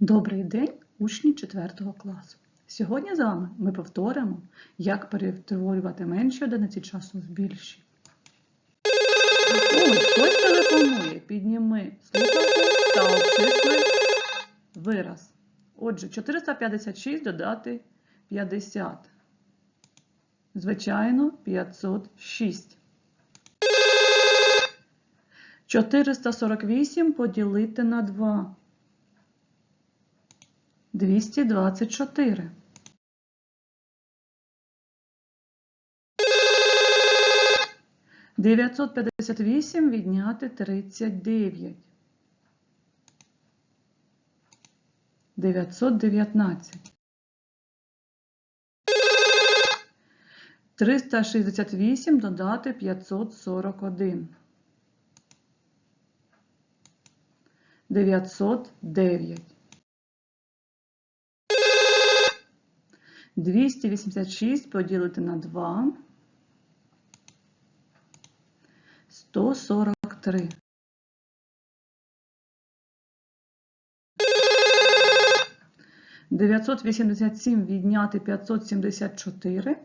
Добрий день, учні 4 класу. Сьогодні з вами ми повторимо, як перетворювати менші одиниці часу в більші. Ось, хтось телефонує, підніми слухавку та обчисли вираз. Отже, 456 додати 50. Звичайно, 506. 448 поділити на 2. 224. Дев'ятсот п'ятдесят вісім відняти тридцять дев'ять. Дев'ятсот дев'ятнадцять. Триста шістдесят вісім додати п'ятсот сорок один. Дев'ятсот дев'ять. 286 поділити на 2. 143. Дев'ятсот вісімдесят сім відняти п'ятсот сімдесят чотири.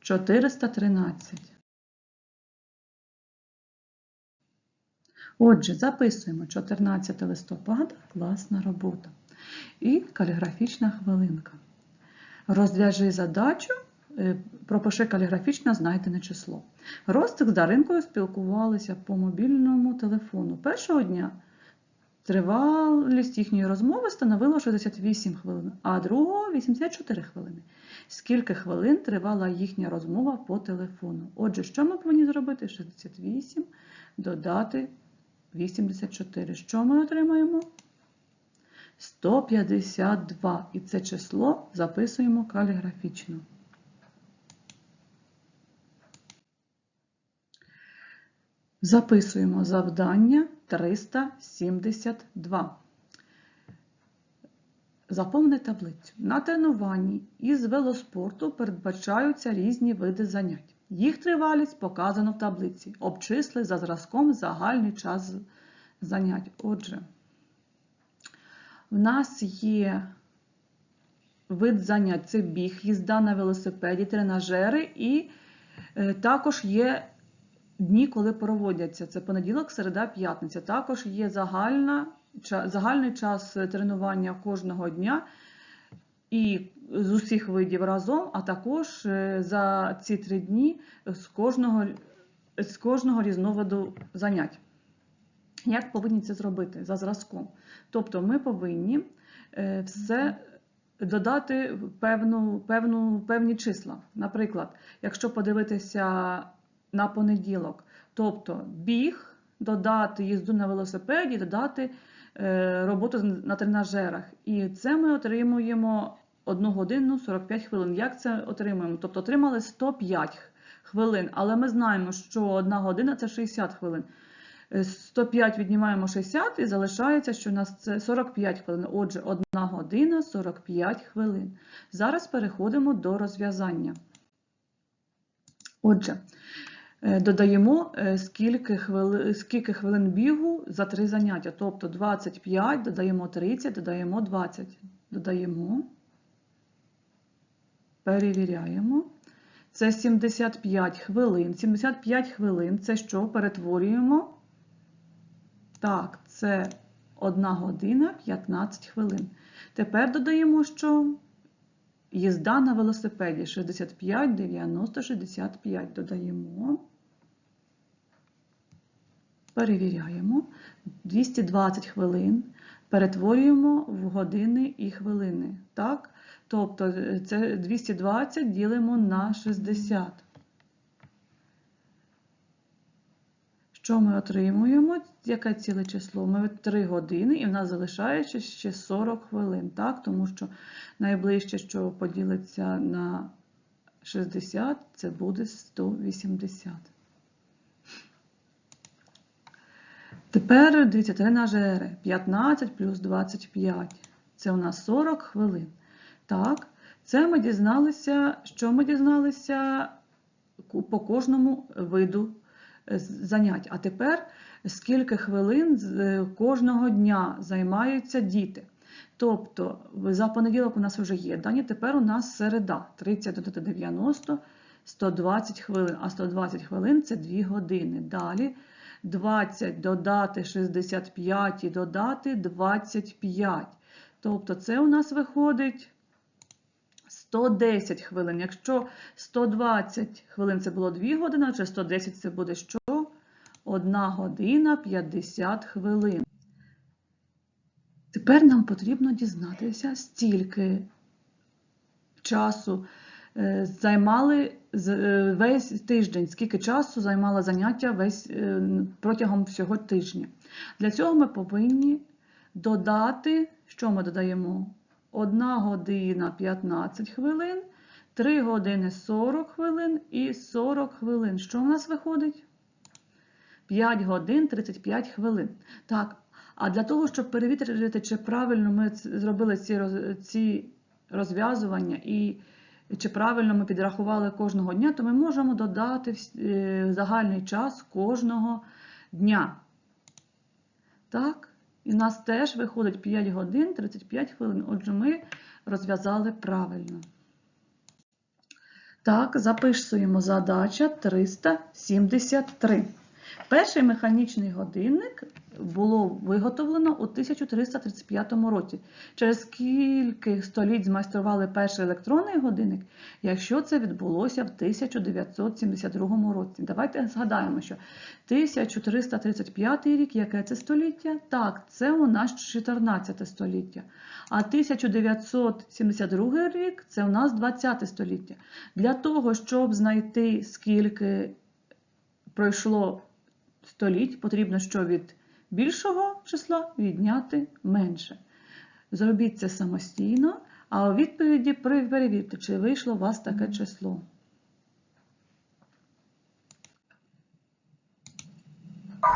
Чотириста тринадцять. Отже, записуємо 14 листопада, класна робота. І каліграфічна хвилинка. Розв'яжи задачу, е, пропиши каліграфічно знайдене число. Ростик з Даринкою спілкувалися по мобільному телефону. Першого дня тривалість їхньої розмови становила 68 хвилин, а другого 84 хвилини. Скільки хвилин тривала їхня розмова по телефону? Отже, що ми повинні зробити? 68 додати 84. Що ми отримаємо? 152. І це число записуємо каліграфічно. Записуємо завдання 372. Заповни таблицю. На тренуванні із велоспорту передбачаються різні види занять. Їх тривалість показано в таблиці. Обчисли за зразком загальний час занять. Отже, в нас є вид занять це біг, їзда на велосипеді, тренажери, і е, також є дні, коли проводяться. Це понеділок, середа, п'ятниця. Також є загальна, загальний час тренування кожного дня і з усіх видів разом, а також е, за ці три дні з кожного, з кожного різновиду занять. Як повинні це зробити за зразком? Тобто ми повинні е, все додати певну, певну, певні числа. Наприклад, якщо подивитися на понеділок, тобто біг, додати їзду на велосипеді, додати е, роботу на тренажерах. І це ми отримуємо 1 годину 45 хвилин. Як це отримуємо? Тобто отримали 105 хвилин, але ми знаємо, що 1 година це 60 хвилин. 105 віднімаємо 60 і залишається, що у нас це 45 хвилин. Отже, 1 година 45 хвилин. Зараз переходимо до розв'язання. Отже, додаємо скільки хвилин, скільки хвилин бігу за три заняття. Тобто 25, додаємо 30, додаємо 20. Додаємо, перевіряємо. Це 75 хвилин. 75 хвилин це що? Перетворюємо. Так, це 1 година 15 хвилин. Тепер додаємо, що їзда на велосипеді 65, 90, 65. Додаємо. Перевіряємо. 220 хвилин. Перетворюємо в години і хвилини. Так? Тобто це 220 ділимо на 60. Що ми отримуємо? Яке ціле число? Ми 3 години і в нас залишається ще 40 хвилин, так? тому що найближче, що поділиться на 60, це буде 180. Тепер дивіться, тренажери 15 плюс 25. Це у нас 40 хвилин. Так, це ми дізналися, що ми дізналися по кожному виду занять. А тепер скільки хвилин з- е, кожного дня займаються діти. Тобто за понеділок у нас вже є дані, тепер у нас середа 30 додати 90, 120 хвилин, а 120 хвилин це 2 години. Далі 20 додати 65 і додати 25. Тобто це у нас виходить 110 хвилин. Якщо 120 хвилин це було 2 години, а 110 це буде що? 1 година 50 хвилин. Тепер нам потрібно дізнатися, стільки часу е, займали е, весь тиждень, скільки часу займало заняття весь, е, протягом всього тижня. Для цього ми повинні додати, що ми додаємо? 1 година 15 хвилин, 3 години 40 хвилин і 40 хвилин. Що у нас виходить? 5 годин 35 хвилин. Так, а для того, щоб перевірити, чи правильно ми зробили ці, ці розв'язування і чи правильно ми підрахували кожного дня, то ми можемо додати е, загальний час кожного дня. Так, і в нас теж виходить 5 годин 35 хвилин. Отже, ми розв'язали правильно. Так, записуємо задача 373. Перший механічний годинник було виготовлено у 1335 році. Через скільки століть змайстрували перший електронний годинник, якщо це відбулося в 1972 році? Давайте згадаємо, що 1335 рік, яке це століття? Так, це у нас 14 століття. А 1972 рік це у нас 20 століття. Для того, щоб знайти, скільки пройшло століть, потрібно що від більшого числа відняти менше. Зробіть це самостійно, а у відповіді перевірте, чи вийшло у вас таке число.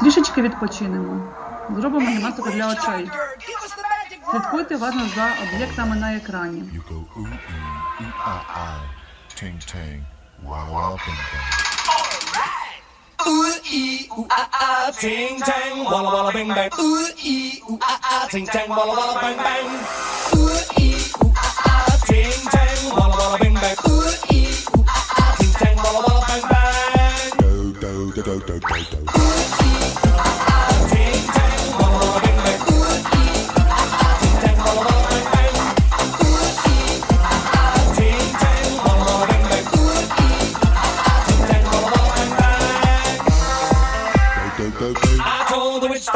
Трішечки відпочинемо. Зробимо гімнастику для очей. Слідкуйте уважно за об'єктами на екрані. Ooh ee ooh ah ah, ting tang, walla walla bang bang. Ooh ee ooh ah ah, ting tang, walla walla bang bang. Ooh ee ooh ah ah, ting tang, walla walla bing bang. Ooh ee ooh ah ah, ting tang, walla walla bang bang. Do do do do do do do. Ting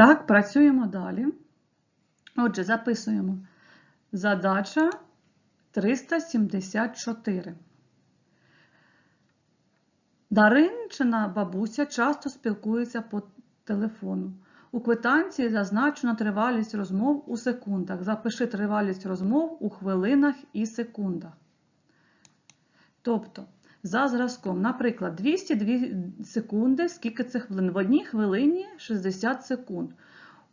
Так, працюємо далі. Отже, записуємо. Задача 374. Даринчина бабуся часто спілкується по телефону. У квитанції зазначено тривалість розмов у секундах. Запиши тривалість розмов у хвилинах і секундах. Тобто, за зразком, наприклад, 202 секунди, скільки це хвилин? В одній хвилині 60 секунд.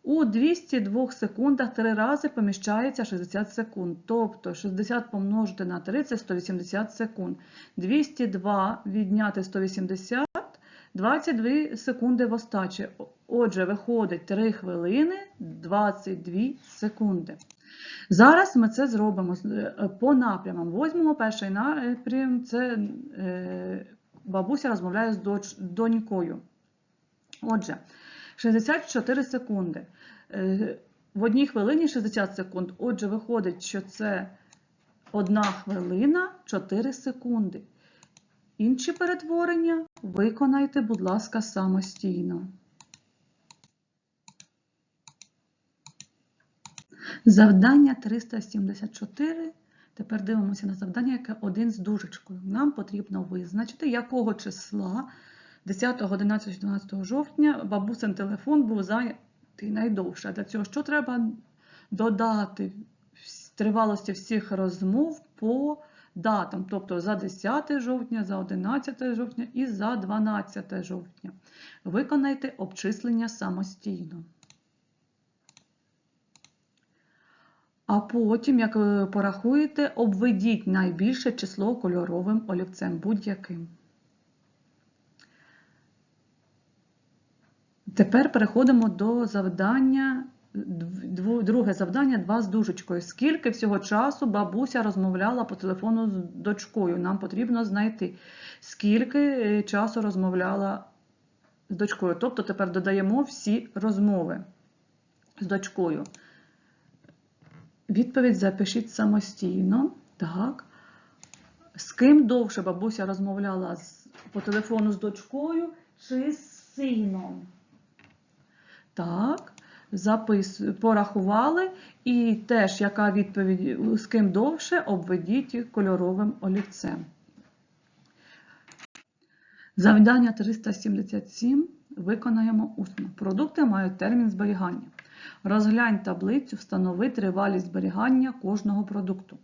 У 202 секундах три рази поміщається 60 секунд. Тобто 60 помножити на 3 це 180 секунд. 202 відняти 180, 22 секунди в остачі. Отже, виходить 3 хвилини 22 секунди. Зараз ми це зробимо е, по напрямам. Возьмемо перший напрям, це е, бабуся розмовляє з донькою. Отже, 64 секунди. Е, В одній хвилині 60 секунд. Отже, виходить, що це 1 хвилина 4 секунди. Інші перетворення виконайте, будь ласка, самостійно. Завдання 374. Тепер дивимося на завдання, яке один з дужечкою. Нам потрібно визначити, якого числа 10, 11, 12 жовтня бабусин телефон був зайнятий найдовше. Для цього що треба додати тривалості всіх розмов по датам, тобто за 10 жовтня, за 11 жовтня і за 12 жовтня. Виконайте обчислення самостійно. А потім, як ви порахуєте, обведіть найбільше число кольоровим олівцем будь-яким. Тепер переходимо до завдання, друге завдання, два з дужечкою. Скільки всього часу бабуся розмовляла по телефону з дочкою? Нам потрібно знайти, скільки е, часу розмовляла з дочкою. Тобто тепер додаємо всі розмови з дочкою. Відповідь запишіть самостійно. Так. З ким довше бабуся розмовляла з, по телефону з дочкою чи з сином? Так, запис, порахували. І теж, яка відповідь, з ким довше, обведіть кольоровим олівцем. Завдання 377 виконаємо усно. Продукти мають термін зберігання. Розглянь таблицю, встанови тривалість зберігання кожного продукту.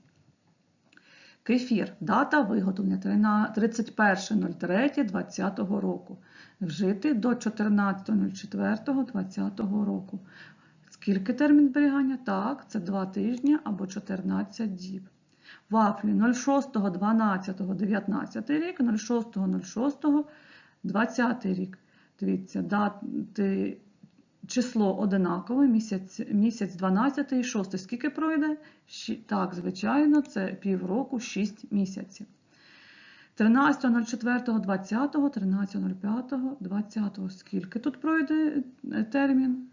Кефір. Дата виготовлення 31.03.2020 року. Вжити до 14.04.2020 року. Скільки термін зберігання? Так, це 2 тижні або 14 діб. Вафлі 06.12.19 рік, 06.06.20 рік. Дивіться, дати число одинакове, місяць, місяць 12 і 6. Скільки пройде? Так, звичайно, це півроку, 6 місяців. 13.04.20, 13.05.20. Скільки тут пройде е, термін?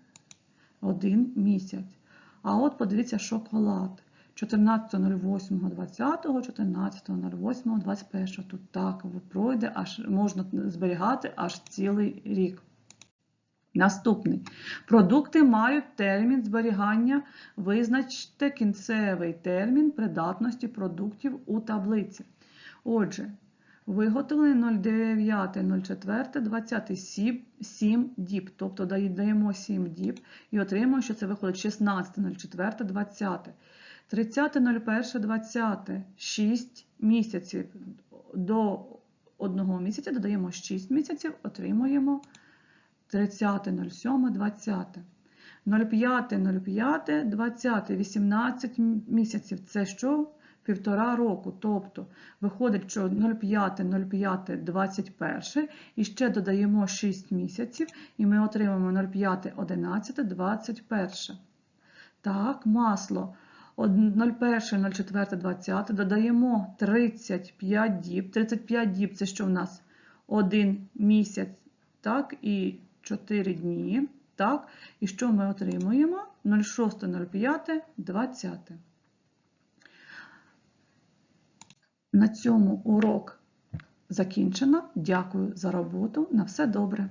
Один місяць. А от подивіться шоколад. 14.08.20, 14.08.21. Тут так пройде, аж можна зберігати аж цілий рік. Наступний. Продукти мають термін зберігання. Визначте кінцевий термін придатності продуктів у таблиці. Отже, виготовлений 09.04.20 7 діб. Тобто даємо 7 діб і отримуємо, що це виходить 16.04.20. 30.01.20 6 місяців. До одного місяця додаємо 6 місяців, отримуємо 30.07.20. 05.05.20, 18 місяців. Це що? Півтора року. Тобто виходить, що 05.05.21 і ще додаємо 6 місяців, і ми отримаємо 05.11.21. Так, масло. 01.04.20 додаємо 35 діб. 35 діб це що в нас? Один місяць, так, і 4 дні. Так, і що ми отримуємо? 06.05.20. На цьому урок закінчено. Дякую за роботу. На все добре.